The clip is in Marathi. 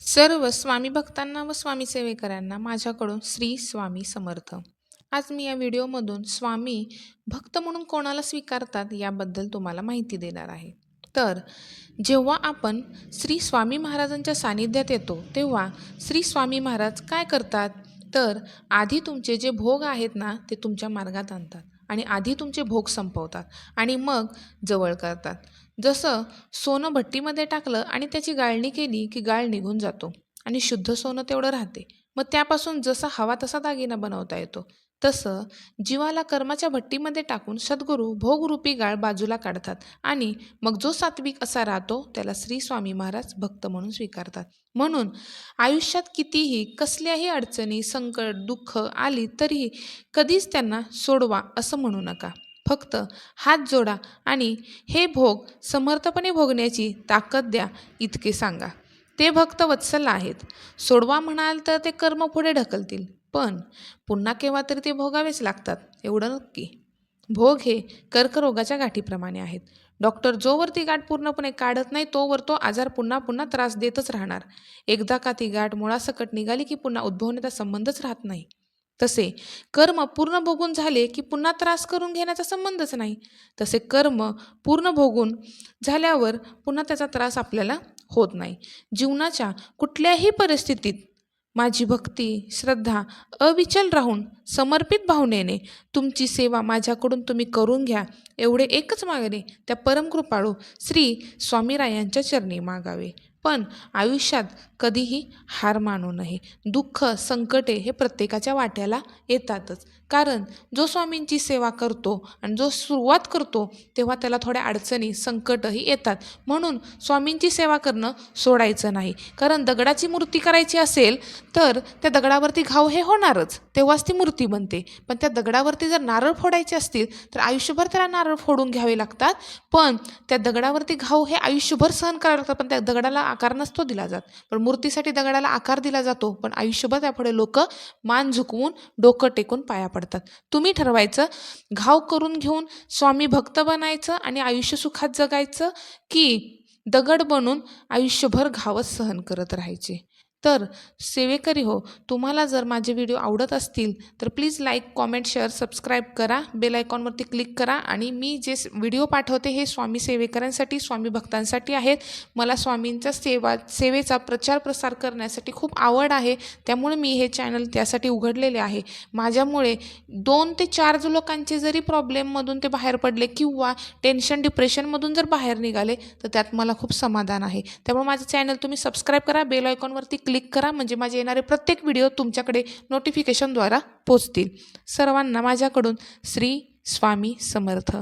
सर्व स्वामी भक्तांना व स्वामी सेवेकरांना माझ्याकडून श्री स्वामी समर्थ. आज मी या व्हिडिओमधून स्वामी भक्त म्हणून कोणाला स्वीकारतात याबद्दल तुम्हाला माहिती देणार आहे. तर जेव्हा आपण श्री स्वामी महाराजांच्या सानिध्यात येतो तेव्हा श्री स्वामी महाराज काय करतात? तर आधी तुमचे जे भोग आहेत ना ते तुमच्या मार्गात आणतात. आणि आधी तुमचे भोग संपवतात आणि मग जवळ करतात. जसं सोनं भट्टीमध्ये टाकलं आणि त्याची गाळणी केली की गाळ निघून जातो आणि शुद्ध सोनं तेवढं राहते. मग त्यापासून जसा हवा तसा दागिना बनवता येतो. तसं जीवाला कर्माच्या भट्टीमध्ये टाकून सद्गुरू भोगरूपी गाळ बाजूला काढतात आणि मग जो सात्विक असा राहतो त्याला श्री स्वामी महाराज भक्त म्हणून स्वीकारतात. म्हणून आयुष्यात कितीही कसल्याही अडचणी संकट दुःख आली तरीही कधीच त्यांना सोडवा असं म्हणू नका. फक्त हात जोडा आणि हे भोग समर्थपणे भोगण्याची ताकद द्या इतके सांगा. ते भक्त वत्सल आहेत. सोडवा म्हणाल तर ते कर्म पुढे ढकलतील. पण पुन्हा केव्हा तरी ते भोगावेच लागतात एवढं नक्की. भोग हे कर्करोगाच्या गाठीप्रमाणे आहेत. डॉक्टर जोवर ती गाठ पूर्णपणे काढत नाही तोवर तो आजार पुन्हा पुन्हा त्रास देतच राहणार. एकदा का ती गाठ मुळासकट निघाली की पुन्हा उद्भवण्याचा संबंधच राहत नाही. तसे कर्म पूर्ण भोगून झाले की पुन्हा त्रास करून घेण्याचा संबंधच नाही. तसे कर्म पूर्ण भोगून झाल्यावर पुन्हा त्याचा त्रास आपल्याला होत नाही. जीवनाच्या कुठल्याही परिस्थितीत माझी भक्ती श्रद्धा अविचल राहून समर्पित भावनेने तुमची सेवा माझ्याकडून तुम्ही करून घ्या एवढे एकच मागणे त्या परमकृपाळू श्री स्वामीरायांच्या चरणी मागावे. पण आयुष्यात कधीही हार मानू नये. दुःख संकटे हे प्रत्येकाच्या वाट्याला येतातच. कारण जो स्वामींची सेवा करतो आणि जो सुरुवात करतो तेव्हा त्याला थोड्या अडचणी संकटही येतात. म्हणून स्वामींची सेवा करणं सोडायचं नाही. कारण दगडाची मूर्ती करायची असेल तर त्या दगडावरती घाव हे होणारच. तेव्हाच ती मूर्ती बनते. पण त्या दगडावरती जर नारळ फोडायचे असतील तर आयुष्यभर त्याला नारळ फोडून घ्यावे लागतात. पण त्या दगडावरती घाव हे आयुष्यभर सहन करावे लागतात. पण त्या दगडाला आकार नसतो दिला जात. पण मूर्तीसाठी दगडाला आकार दिला जातो पण आयुष्यभर त्यापुढे लोक मान झुकवून डोकं टेकून पाया पडतात. तुम्ही ठरवायचं घाव करून घेऊन स्वामी भक्त बनायचं आणि आयुष्य सुखात जगायचं की दगड बनून आयुष्यभर घावच सहन करत राहायचे? तर सेवेकरी हो तुम्हाला जर माझे व्हिडिओ आवडत असतील तर please like comment share subscribe करा बेल आयकॉनवरती क्लिक करा आणि मी जे व्हिडिओ पाठवते हे स्वामी सेवेकरांसाठी स्वामी भक्तांसाठी आहेत. मला स्वामींच्या सेवा सेवेचा प्रचार प्रसार करण्यासाठी खूप आवड आहे. त्यामुळे मी हे चॅनल त्यासाठी उघडलेले आहे. माझ्यामुळे दोन ते चार लोकांचे जरी प्रॉब्लेममधून ते बाहेर पडले किंवा टेन्शन डिप्रेशनमधून जर बाहेर निघाले तर त्यात मला खूप समाधान आहे. त्यामुळे माझं चॅनल तुम्ही सबस्क्राईब करा बेल आयकॉनवरती क्लिक करा. म्हणजे माझे येणारे प्रत्येक व्हिडिओ तुमच्याकडे नोटिफिकेशनद्वारा पोचतील. सर्वांना माझ्याकडून श्री स्वामी समर्थ.